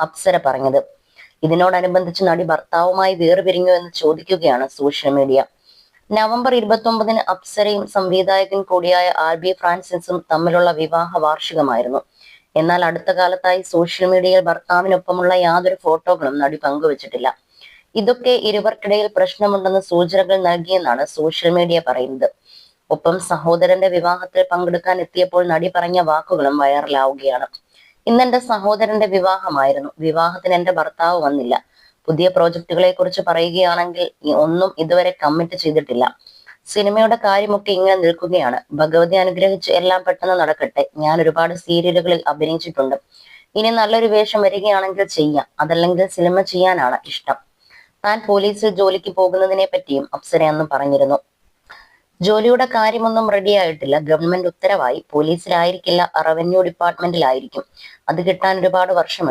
അപ്സര പറഞ്ഞത്. ഇതിനോടനുബന്ധിച്ച് നടി ഭർത്താവുമായി വേർപിരിഞ്ഞു എന്ന് ചോദിക്കുകയാണ് സോഷ്യൽ മീഡിയ. നവംബർ ഇരുപത്തി ഒമ്പതിന് അപ്സരയും സംവിധായകൻ കൂടിയായ ആർ ബി ഫ്രാൻസിസും തമ്മിലുള്ള വിവാഹ വാർഷികമായിരുന്നു. എന്നാൽ അടുത്ത കാലത്തായി സോഷ്യൽ മീഡിയയിൽ ഭർത്താവിനൊപ്പമുള്ള യാതൊരു ഫോട്ടോകളും നടി പങ്കുവച്ചിട്ടില്ല. ഇതൊക്കെ ഇരുവർക്കിടയിൽ പ്രശ്നമുണ്ടെന്ന് സൂചനകൾ നൽകിയെന്നാണ് സോഷ്യൽ മീഡിയ പറയുന്നത്. ഒപ്പം സഹോദരന്റെ വിവാഹത്തിൽ പങ്കെടുക്കാൻ എത്തിയപ്പോൾ നടി പറഞ്ഞ വാക്കുകളും വൈറലാവുകയാണ്. ഇന്ന് എന്റെ സഹോദരന്റെ വിവാഹമായിരുന്നു. വിവാഹത്തിന് എന്റെ ഭർത്താവ് വന്നില്ല. പുതിയ പ്രോജക്റ്റുകളെ കുറിച്ച് പറയുകയാണെങ്കിൽ ഒന്നും ഇതുവരെ കമ്മിറ്റ് ചെയ്തിട്ടില്ല. സിനിമയുടെ കാര്യമൊക്കെ ഇങ്ങനെ നിൽക്കുകയാണ്. ഭഗവതി അനുഗ്രഹിച്ച് എല്ലാം പെട്ടെന്ന് നടക്കട്ടെ. ഞാൻ ഒരുപാട് സീരിയലുകളിൽ അഭിനയിച്ചിട്ടുണ്ട്. ഇനി നല്ലൊരു വേഷം വരികയാണെങ്കിൽ ചെയ്യാം. അതല്ലെങ്കിൽ സിനിമ ചെയ്യാനാണ് ഇഷ്ടം. താൻ പോലീസിൽ ജോലിക്ക് പോകുന്നതിനെ പറ്റിയും അപ്സര അന്ന് പറഞ്ഞിരുന്നു. ജോലിയുടെ കാര്യമൊന്നും റെഡിയായിട്ടില്ല ഗവൺമെന്റ് ഉത്തരവായി. പോലീസിലായിരിക്കില്ല റവന്യൂ ഡിപ്പാർട്ട്മെന്റിലായിരിക്കും അത് കിട്ടാൻ ഒരുപാട് വർഷം